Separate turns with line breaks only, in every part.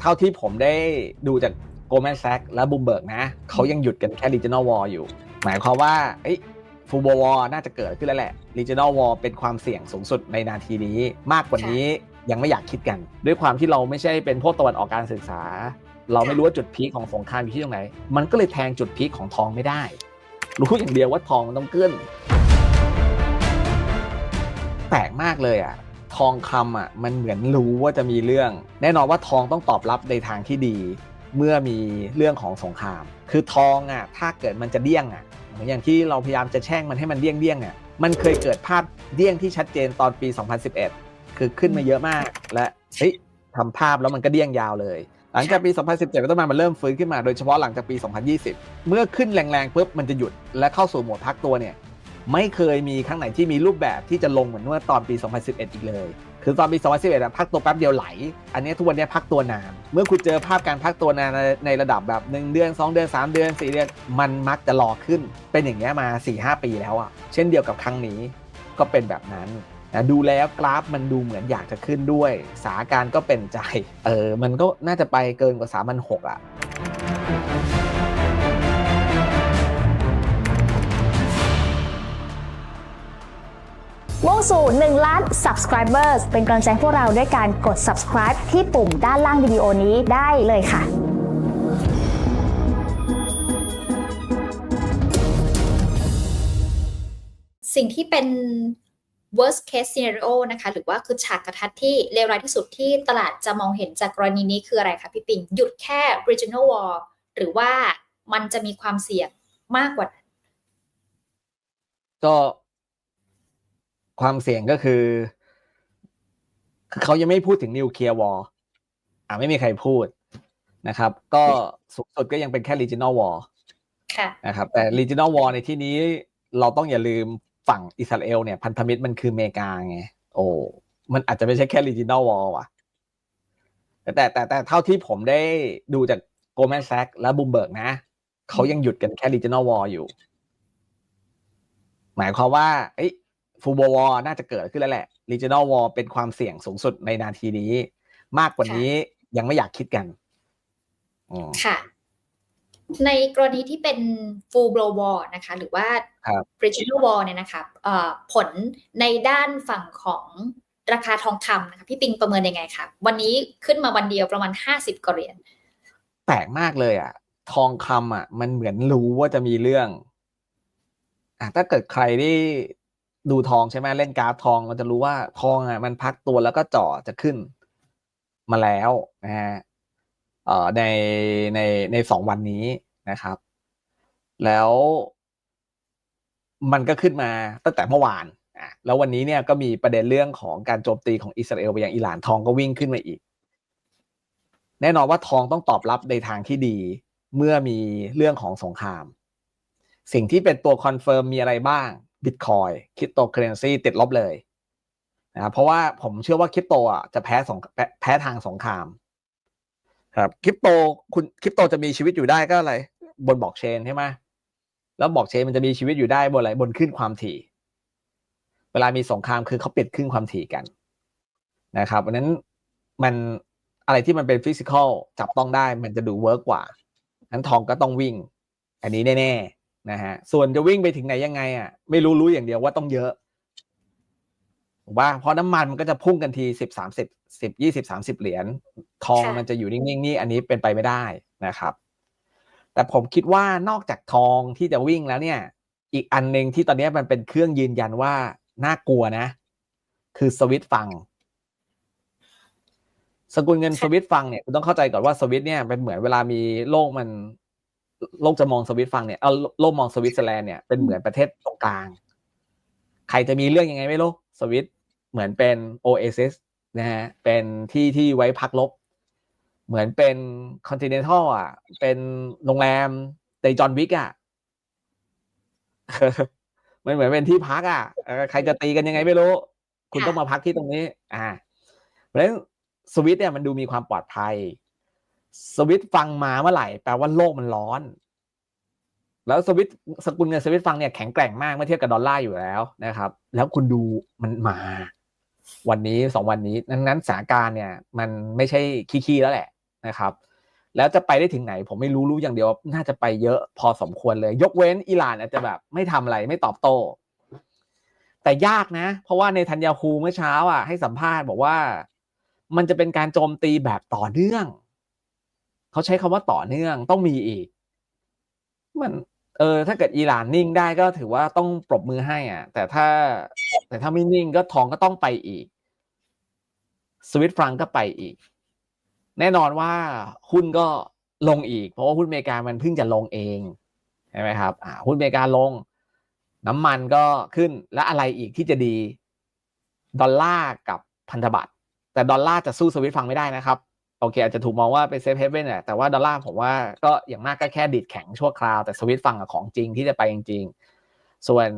เท่าที่ผมได้ดูจากโกลแมนแซกและบูมเบิร์กนะเขายังหยุดกันแค่ regional war อยู่ หมายความว่าเอ้ยฟูโบวอน่าจะเกิดขึ้นแล้วแหละ regional war เป็นความเสี่ยงสูงสุดในนาทีนี้ มากกว่านี้ยังไม่อยากคิดกัน ด้วยความที่เราไม่ใช่เป็นพวกตะวันออกการศึกษา เราไม่รู้ว่าจุดพีคของสงครามอยู่ที่ตรงไหน มันก็เลยแทงจุดพีคของทองไม่ได้ รู้อย่างเดียวว่าทองมันต้องขึ้นแปลกมากเลยอะ ทองคำอะมันเหมือนรู้ว่าจะมีเรื่อง แน่นอนว่าทองต้องตอบรับในทางที่ดี เมื่อมีเรื่องของสงคราม คือทองอะถ้าเกิดมันจะเดี้ยงอะเหมือนอย่างที่เราพยายามจะแช่งมันให้มันเดี้ยงเดี้ยงอะมันเคยเกิดภาพเดี้ยงที่ชัดเจนตอนปี 2011 คือขึ้นมาเยอะมากและเฮ้ยทำภาพแล้วมันก็เดี้ยงยาวเลย หลังจากปี 2017เป็นต้นมามันเริ่มฟื้นขึ้นมาโดยเฉพาะหลังจากปี 2020 เมื่อขึ้นแรงๆปุ๊บมันจะหยุดและเข้าสู่โหมดพักตัวเนี่ย ไม่เคยมีครั้งไหนที่มีรูปแบบที่จะลงเหมือนเมื่อตอนปี 2011 อีกเลย คือตอนปี 2011อะพักตัวแป๊บเดียวไหล อันนี้ทุกวันนี้พักตัวนาน เมื่อคุณเจอภาพการพักตัวนานในระดับแบบ 1 เดือน 2 เดือน 3 เดือน 4 เดือน มันมักจะรอขึ้น เป็นอย่างเงี้ยมา 4-5 ปีแล้วอะเช่นเดียวกับครั้งนี้ก็เป็นแบบนั้นนะดูแล้วกราฟมันดูเหมือนอยากจะขึ้นด้วย สาการก็เป็นใจ เออ มันก็น่าจะไปเกินกว่า3,600อะ
สู่ 1 ล้าน subscribers เป็นกำลังใจให้พวกเราด้วยการกด subscribe ที่ปุ่มด้านล่างวิดีโอนี้ได้เลยค่ะ
สิ่งที่เป็น worst case scenario นะคะ หรือว่าคือฉากกระทัดที่เลวร้ายที่สุดที่ตลาดจะมองเห็นจากกรณีนี้คืออะไรคะพี่ปิง หยุดแค่ regional war หรือว่ามันจะมีความเสี่ยงมากกว่านั้น
ก็ ความเสี่ยงก็คือคือเขายังไม่พูดถึงนิวเคลียร์วอร์อ่าไม่มีใครพูดนะครับ ก็สูงสุดก็ยังเป็นแค่ regional war
ค่ะ
นะครับ แต่ regional war ในที่นี้เราต้องอย่าลืมฝั่งอิสราเอลเนี่ยพันธมิตรมันคืออเมริกาไง โอ้มันอาจจะไม่ใช่แค่ regional war ว่ะ แต่แต่แต่แต่เท่าที่ผมได้ดูจากโกลแมนแซกและบูมเบิร์กนะ เขายังหยุดกันแค่ regional war อยู่ หมายความว่า เอ้ย ฟูโบวอน่าจะเกิดขึ้นแล้วแหละ regional war เป็นความเสี่ยงสูงสุดในนาทีนี้ มากกว่านี้ยังไม่อยากคิดกันอืม
ค่ะ ในกรณีที่เป็น full blow war นะคะ หรือว่า
ครับ
regional war เนี่ยนะคะเอ่อผลในด้านฝั่งของราคาทองคำนะคะพี่ปิงประเมินยังไงคะวันนี้ขึ้นมาวันเดียวประมาณ50กว่าเหรียญ
แปลกมากเลยอะ ทองคำอะ มันเหมือนรู้ว่าจะมีเรื่องอะถ้าเกิดใครที่ ดูทองใช่ไหมเล่นกราฟทองมันจะรู้ว่าทองอะมันพักตัวแล้วก็จ่อจะขึ้นมาแล้วนะฮะในในในสองวันนี้นะครับ แล้วมันก็ขึ้นมาตั้งแต่เมื่อวานอะแล้ววันนี้เนี่ยก็มีประเด็นเรื่องของการโจมตีของอิสราเอลไปยังอิหร่านทองก็วิ่งขึ้นมาอีก แน่นอนว่าทองต้องตอบรับในทางที่ดีเมื่อมีเรื่องของสงคราม สิ่งที่เป็นตัวคอนเฟิร์มมีอะไรบ้าง บิตคอยคริปโตเคเรนซีติดลบเลยนะครับเพราะว่าผมเชื่อว่าคริปโตอะจะแพ้สงแพ้แพ้ทางสงคราม ครับคริปโตคุณคริปโตจะมีชีวิตอยู่ได้ก็อะไร บนบอกเชนใช่ไหมแล้วบอกเชนมันจะมีชีวิตอยู่ได้บนอะไรบนขึ้นความถี่ เวลามีสงครามคือเขาปิดขึ้นความถี่กันนะครับเพราะนั้นมันอะไรที่มันเป็นฟิสิกอลจับต้องได้มันจะดูเวิร์กกว่านั้นทองก็ต้องวิ่ง อันนี้แน่ๆ นะฮะส่วนจะวิ่งไปถึงไหนยังไงอะไม่รู้รู้อย่างเดียวว่าต้องเยอะถูกป่ะเพราะน้ำมันมันก็จะพุ่งกันทีสิบสามสิบสิบยี่สิบสามสิบเหรียญทอง
ค่ะ
มันจะอยู่นิ่งๆนี่อันนี้เป็นไปไม่ได้นะครับ แต่ผมคิดว่านอกจากทองที่จะวิ่งแล้วเนี่ย อีกอันหนึ่งที่ตอนนี้มันเป็นเครื่องยืนยันว่าน่ากลัวนะ คือสวิตฟังสกุลเงินสวิตฟังเนี่ยคุณต้องเข้าใจก่อนว่าสวิตเนี่ยเป็นเหมือนเวลามีโลกมัน โลกจะมองสวิตฟังเนี่ยเอาโลกมองสวิตเซอร์แลนด์เนี่ยเป็นเหมือนประเทศตรงกลาง ใครจะมีเรื่องยังไงไม่รู้สวิตเหมือนเป็นโอเอซิสนะฮะเป็นที่ที่ไว้พักลบ เหมือนเป็นคอนติเนนทัลอะ เป็นโรงแรมในจอห์นวิกอะมันเหมือนเป็นที่พักอะใครจะตีกันยังไงไม่รู้ คุณต้องมาพักที่ตรงนี้ อ่าเพราะฉะนั้นสวิตเนี่ยมันดูมีความปลอดภัย สวิตฟังมาเมื่อไหร่แปลว่าโลกมันร้อน แล้วสวิตสกุลเงินสวิตฟังเนี่ยแข็งแกร่งมากเมื่อเทียบกับดอลลาร์อยู่แล้วนะครับ แล้วคุณดูมันมา วันนี้สองวันนี้ดังนั้นสถานการณ์เนี่ย มันไม่ใช่ขี้ๆแล้วแหละนะครับ แล้วจะไปได้ถึงไหน ผมไม่รู้รู้อย่างเดียวน่าจะไปเยอะพอสมควรเลย ยกเว้นอิหร่านอาจจะแบบไม่ทำอะไรไม่ตอบโต้ แต่ยากนะ เพราะว่าในทันยาคูเมื่อเช้าอะให้สัมภาษณ์บอกว่า มันจะเป็นการโจมตีแบบต่อเนื่อง เขาใช้คำว่าต่อเนื่องต้องมีอีก มันเออถ้าเกิดอิหร่านนิ่งได้ก็ถือว่าต้องปรบมือให้อะ แต่ถ้า แต่ถ้าไม่นิ่งก็ทองก็ต้องไปอีก สวิตฟรังก็ไปอีก แน่นอนว่าหุ้นก็ลงอีก เพราะว่าหุ้นอเมริกามันเพิ่งจะลงเองใช่ไหมครับอ่าหุ้นอเมริกาลง น้ำมันก็ขึ้นและอะไรอีกที่จะดี ดอลลาร์กับพันธบัตรแต่ดอลลาร์จะสู้สวิตฟังไม่ได้นะครับ โอเค อาจจะถูกมองว่าเป็นเซฟเฮเว่นแหละแต่ว่าดอลลาร์ผมว่าก็อย่างมากก็แค่ดีดแข็งชั่วคราว แต่สวิตฟังกับของจริงที่จะไปจริงๆ ส่วน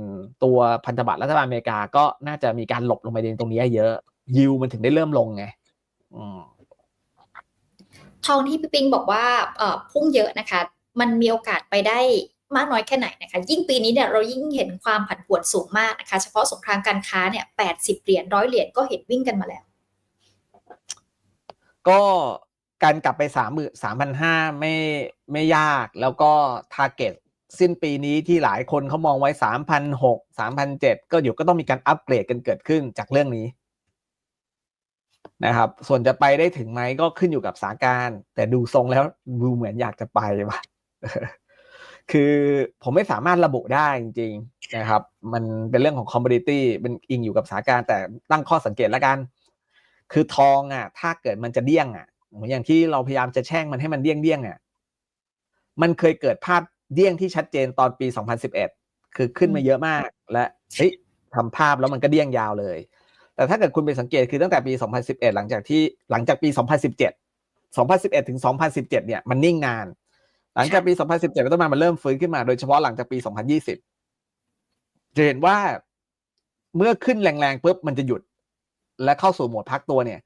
ตัวพันธบัตรรัฐบาลอเมริกาก็น่าจะมีการหลบลงไปในตรงนี้เยอะ ยิวมันถึงได้เริ่มลงไง
ทองที่พี่ปิงบอกว่าพุ่งเยอะนะคะ มันมีโอกาสไปได้มากน้อยแค่ไหนนะคะ ยิ่งปีนี้เนี่ยเรายิ่งเห็นความผันผวนสูงมากนะคะ เฉพาะสงครามการค้าเนี่ยแปดสิบเหรียญร้อยเหรียญก็เห็นวิ่งกันมาแล้ว
ก็การกลับไปสามหมื่นสามพันห้าไม่ไม่ยากแล้วก็ทาร์เก็ตสิ้นปีนี้ที่หลายคนเขามองไว้สามพันหกสามพันเจ็ดก็เดี๋ยวก็ต้องมีการอัปเกรดกันเกิดขึ้นจากเรื่องนี้นะครับ ส่วนจะไปได้ถึงไหมก็ขึ้นอยู่กับสาการ แต่ดูทรงแล้วดูเหมือนอยากจะไปว่ะคือผมไม่สามารถระบุได้จริง ๆ นะครับ มันเป็นเรื่องของคอมมูนิตี้เป็นอิงอยู่กับสาการแต่ตั้งข้อสังเกตแล้วกัน คือทองอะ ถ้าเกิดมันจะเดี้ยงอะอนอย่างที่เราพยายามจะแช่งมันให้มันเดี้ยงเดี้ยงอะมันเคยเกิดภาพเดี้ยงที่ชัดเจนตอนปี 2011 คือขึ้นมาเยอะมาก และเฮ้ยทำภาพแล้วมันก็เดี้ยงยาวเลย แต่ถ้าเกิดคุณไปสังเกตคือตั้งแต่ปี 2011 หลังจากที่หลังจากปี 2017 2011 ถึง 2017 เนี่ยมันนิ่งนาน หลังจากปี 2017เป็นต้นมามันเริ่มฟื้นขึ้นมาโดยเฉพาะหลังจากปี 2020 จะเห็นว่าเมื่อขึ้นแรงๆปุ๊บมันจะหยุด และเข้าสู่โหมดพักตัวเนี่ย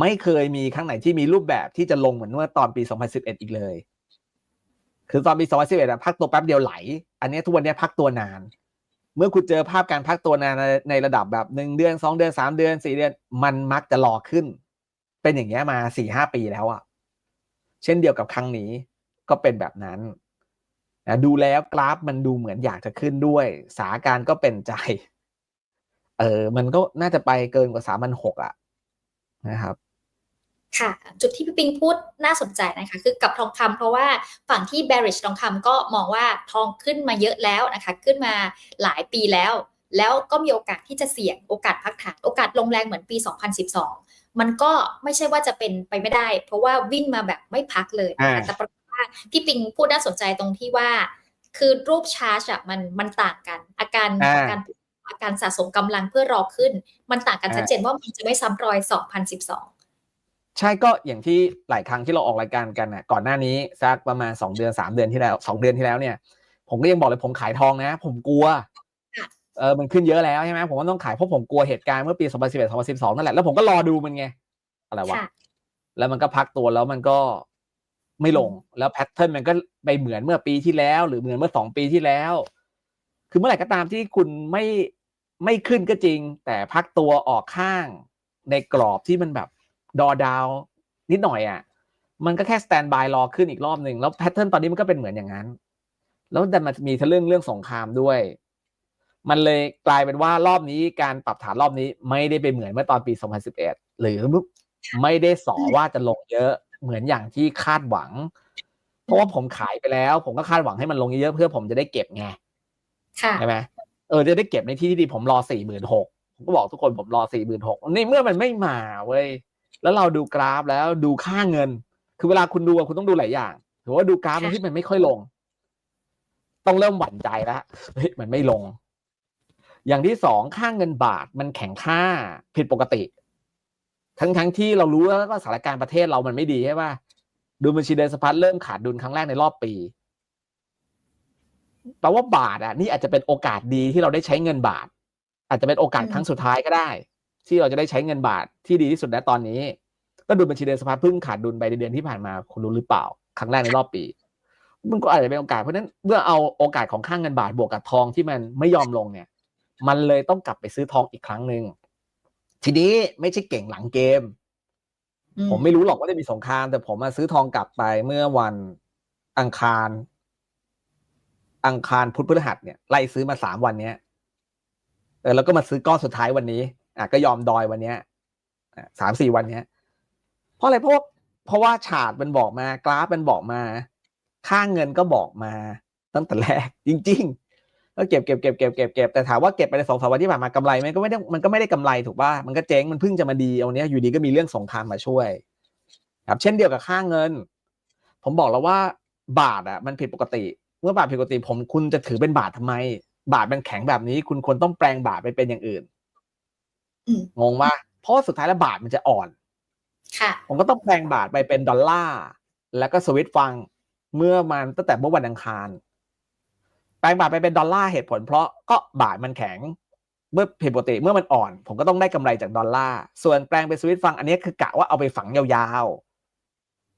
ไม่เคยมีครั้งไหนที่มีรูปแบบที่จะลงเหมือนเมื่อตอนปี 2011 อีกเลย คือตอนปี 2011อะพักตัวแป๊บเดียวไหล อันนี้ทุกวันนี้พักตัวนาน เมื่อคุณเจอภาพการพักตัวนานในระดับแบบหนึ่งเดือนสองเดือนสามเดือนสี่เดือน มันมักจะรอขึ้น เป็นอย่างเงี้ยมาสี่ห้าปีแล้วอะเช่นเดียวกับครั้งนี้ก็เป็นแบบนั้นนะดูแล้วกราฟมันดูเหมือนอยากจะขึ้นด้วย สาการก็เป็นใจ เออมันก็น่าจะไปเกินกว่าสามพันหกอะนะครับ
ค่ะจุดที่พี่ปิงพูดน่าสนใจนะคะคือกับทองคำเพราะว่าฝั่งที่ bearish ทองคำก็มองว่าทองขึ้นมาเยอะแล้วนะคะ ขึ้นมาหลายปีแล้ว แล้วก็มีโอกาสที่จะเสี่ยงโอกาสพักฐานโอกาสลงแรงเหมือนปี 2012 มันก็ไม่ใช่ว่าจะเป็นไปไม่ได้ เพราะว่าวิ่งมาแบบไม่พักเลยนะคะ
อ่า
แต่ปรากฏว่าพี่ปิงพูดน่าสนใจตรงที่ว่า คือรูปชาร์จอะมันมันต่างกัน อาการ
อ่า
อาการอา การสะสมกำลังเพื่อรอขึ้น มันต่างกัน
อ่า
ชัดเจนว่ามันจะไม่ซ้ำรอย 2012
ใช่ก็อย่างที่หลายครั้งที่เราออกรายการกันนะก่อนหน้านี้สักประมาณสองเดือนสามเดือนที่แล้วสองเดือนที่แล้วเนี่ย ผมก็ยังบอกเลยผมขายทองนะ ผมกลัว
ค่ะ
เออมันขึ้นเยอะแล้วใช่ไหมผมก็ต้องขายเพราะผมกลัวเหตุการณ์เมื่อปี 2011 2012 นั่นแหละแล้วผมก็รอดูมันไงอะไรวะ
ค่ะ
แล้วมันก็พักตัวแล้วมันก็ไม่ลงแล้วแพทเทิร์นมันก็ไปเหมือนเมื่อปีที่แล้ว หรือเหมือนเมื่อสองปีที่แล้ว คือเมื่อไหร่ก็ตามที่คุณไม่ ไม่ขึ้นก็จริง แต่พักตัวออกข้างในกรอบที่มันแบบดอดาวนิดหน่อยอะ มันก็แค่สแตนบายรอขึ้นอีกรอบหนึ่งแล้วแพทเทิร์นตอนนี้มันก็เป็นเหมือนอย่างนั้น แล้วแต่มันมีทั้งเรื่องเรื่องสงครามด้วย มันเลยกลายเป็นว่ารอบนี้การปรับฐานรอบนี้ไม่ได้ไปเหมือนเมื่อตอนปี 2011 หรือไม่ได้สอว่าจะลงเยอะเหมือนอย่างที่คาดหวัง เพราะว่าผมขายไปแล้ว ผมก็คาดหวังให้มันลงเยอะๆเพื่อผมจะได้เก็บไง
ค่ะ
ใช่ไหมเออจะได้เก็บในที่ที่ดีผมรอสี่หมื่นหกผมก็บอกทุกคนผมรอสี่หมื่นหกในเมื่อมันไม่มาเว้ยแล้วเราดูกราฟแล้วดูค่าเงิน คือเวลาคุณดูอะคุณต้องดูหลายอย่างถือว่าดูกราฟ
ค่ะ
ที่มันไม่ค่อยลง ต้องเริ่มหวั่นใจแล้วเฮ้ยมันไม่ลง อย่างที่สองค่าเงินบาทมันแข็งค่าผิดปกติ ทั้งทั้งที่เรารู้แล้วก็สถานการณ์ประเทศเรามันไม่ดีใช่ป่ะดูบัญชีเดินสะพัดเริ่มขาดดุลครั้งแรกในรอบปี แปลว่าบาทอะนี่อาจจะเป็นโอกาสดีที่เราได้ใช้เงินบาท อาจจะเป็นโอกาส
อืม
ครั้งสุดท้ายก็ได้ ที่เราจะได้ใช้เงินบาทที่ดีที่สุดณตอนนี้ ก็ดูบัญชีเดินสะพัดเพิ่งขาดดุลไปในเดือนที่ผ่านมาคุณรู้หรือเปล่า ครั้งแรกในรอบปี มันก็อาจจะเป็นโอกาสเพราะฉะนั้นเมื่อเอาโอกาสของค่างเงินบาทบวกกับทองที่มันไม่ยอมลงเนี่ย มันเลยต้องกลับไปซื้อทองอีกครั้งหนึ่งทีนี้ไม่ใช่เก่งหลังเกม
อื
ผมไม่รู้หรอกว่าจะมีสงครามแต่ผมมาซื้อทองกลับไปเมื่อวันอังคาร อังคารพุธพฤหัสเนี่ยไล่ซื้อมาสามวันเนี้ยเออแล้วก็มาซื้อก้อนสุดท้ายวันนี้ อะก็ยอมดอยวันเนี้ยสามสี่วันเนี้ย เพราะอะไรเพราะเพราะว่าฉาดมันบอกมากราฟมันบอกมา ค่าเงินก็บอกมาตั้งแต่แรก จริง ๆ ก็เก็บเก็บเก็บเก็บเก็บเก็บแต่ถามว่าเก็บไปในสองสามวันที่ผ่านมากำไรไหมก็ไม่ได้มันก็ไม่ได้กำไรถูกป่ะมันก็เจ๊งมันเพิ่งจะมาดีเอาเนี้ยอยู่ดีก็มีเรื่องสงครามมาช่วย ครับ เช่นเดียวกับค่าเงิน ผมบอกแล้วว่าบาทอะ มันผิดปกติ เมื่อบาทผิดปกติผมคุณจะถือเป็นบาททำไม บาทมันแข็งแบบนี้ คุณควรต้องแปลงบาทไปเป็นอย่างอื่น
อืม
งงว่าเพราะว่าสุดท้ายแล้วบาทมันจะอ่อน
ค่ะ
ผมก็ต้องแปลงบาทไปเป็นดอลลาร์แล้วก็สวิตฟังเมื่อมันตั้งแต่เมื่อวันอังคาร แปลงบาทไปเป็นดอลลาร์เหตุผล เพราะก็บาทมันแข็ง เมื่อผิดปกติเมื่อมันอ่อน ผมก็ต้องได้กำไรจากดอลลาร์ส่วนแปลงเป็นสวิตฟังอันนี้คือกะว่าเอาไปฝังยาวๆ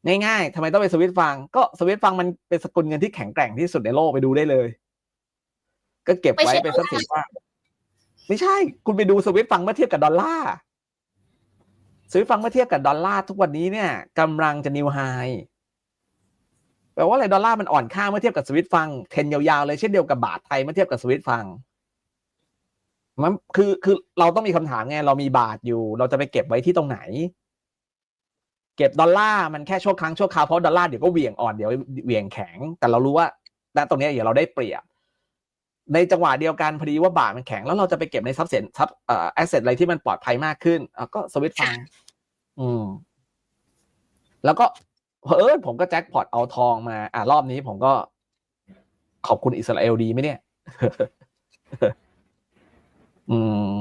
ง่ายๆทำไมต้องเป็นสวิตฟัง ก็สวิตฟังมันเป็นสกุลเงินที่แข็งแกร่งที่สุดในโลกไปดูได้เลย ก็เก็บ
ไม่
ไว้
ใช่
เป็นทรัพย์สินว่าไม่ใช่ คุณไปดูสวิตฟังเมื่อเทียบกับดอลลาร์สวิตฟังเมื่อเทียบกับดอลลาร์ทุกวันนี้เนี่ยกำลังจะนิวไฮแปลว่าอะไรดอลลาร์มันอ่อนค่าเมื่อเทียบกับสวิตฟังเทนยาวๆเลยเช่นเดียวกับบาทไทยเมื่อเทียบกับสวิตฟังมันคือคือเราต้องมีคำถามไงเรามีบาทอยู่ เราจะไปเก็บไว้ที่ตรงไหน เก็บดอลลาร์มันแค่ชั่วครั้งชั่วคราวเพราะดอลลาร์เดี๋ยวก็เหวี่ยงอ่อนเดี๋ยวเหวี่ยงแข็ง แต่เรารู้ว่าณตรงเนี้ยเดี๋ยวเราได้เปรียบ ในจังหวะเดียวกันพอดีว่าบาทมันแข็งแล้วเราจะไปเก็บในทรัพย์สินทรัพย์เอ่อแอสเซทอะไรที่มันปลอดภัยมากขึ้นอะก็สวิตฟังอืม แล้วก็เออผมก็แจ็คพอตเอาทองมา อ่ารอบนี้ผมก็ขอบคุณอิสราเอลดีไหมเนี่ย อืม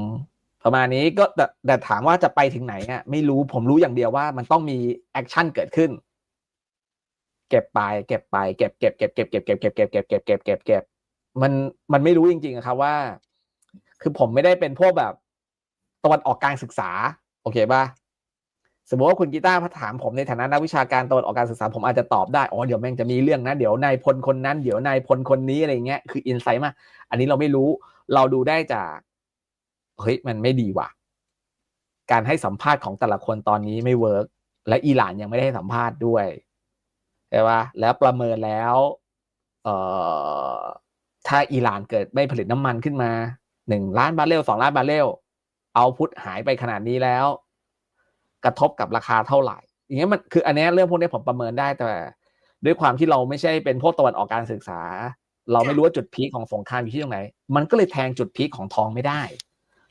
ประมาณนี้ก็แต่แต่ถามว่าจะไปถึงไหนอะไม่รู้ผมรู้อย่างเดียวว่ามันต้องมีแอคชั่นเกิดขึ้น เก็บไป เก็บไปเก็บเก็บเก็บเก็บเก็บเก็บเก็บเก็บเก็บเก็บเก็บเก็บเก็บมันมันไม่รู้จริงๆอะครับว่า คือผมไม่ได้เป็นพวกแบบตะวันออกกลารศึกษา โอเคป่ะสมมติว่าคุณกีตาร์ถามผมในฐานะนักวิชาการตะวันออกการศึกษาผมอาจจะตอบได้ อ๋อ เดี๋ยวแม่งจะมีเรื่องนะ เดี๋ยวนายพลคนนั้น เดี๋ยวนายพลคนนี้อะไรเงี้ย คืออินไซต์มา อันนี้เราไม่รู้ เราดูได้จาก เฮ้ยมันไม่ดีว่ะ การให้สัมภาษณ์ของแต่ละคนตอนนี้ไม่เวิร์กและอิหร่านยังไม่ได้ให้สัมภาษณ์ด้วยใช่ปะแล้วประเมินแล้ว เอ่อถ้าอิหร่านเกิดไม่ผลิตน้ำมันขึ้นมาหนึ่งล้านบาร์เรลสองล้านบาร์เรลเอาพุทหายไปขนาดนี้แล้ว กระทบกับราคาเท่าไหร่ อย่างเงี้ยมันคือ อันเนี้ยเรื่องพวกนี้ผมประเมินได้แต่ ด้วยความที่เราไม่ใช่เป็นพวกตะวันออกการศึกษา เราไม่รู้ว่าจุดพีคของสงครามอยู่ที่ตรงไหน มันก็เลยแทงจุดพีคของทองไม่ได้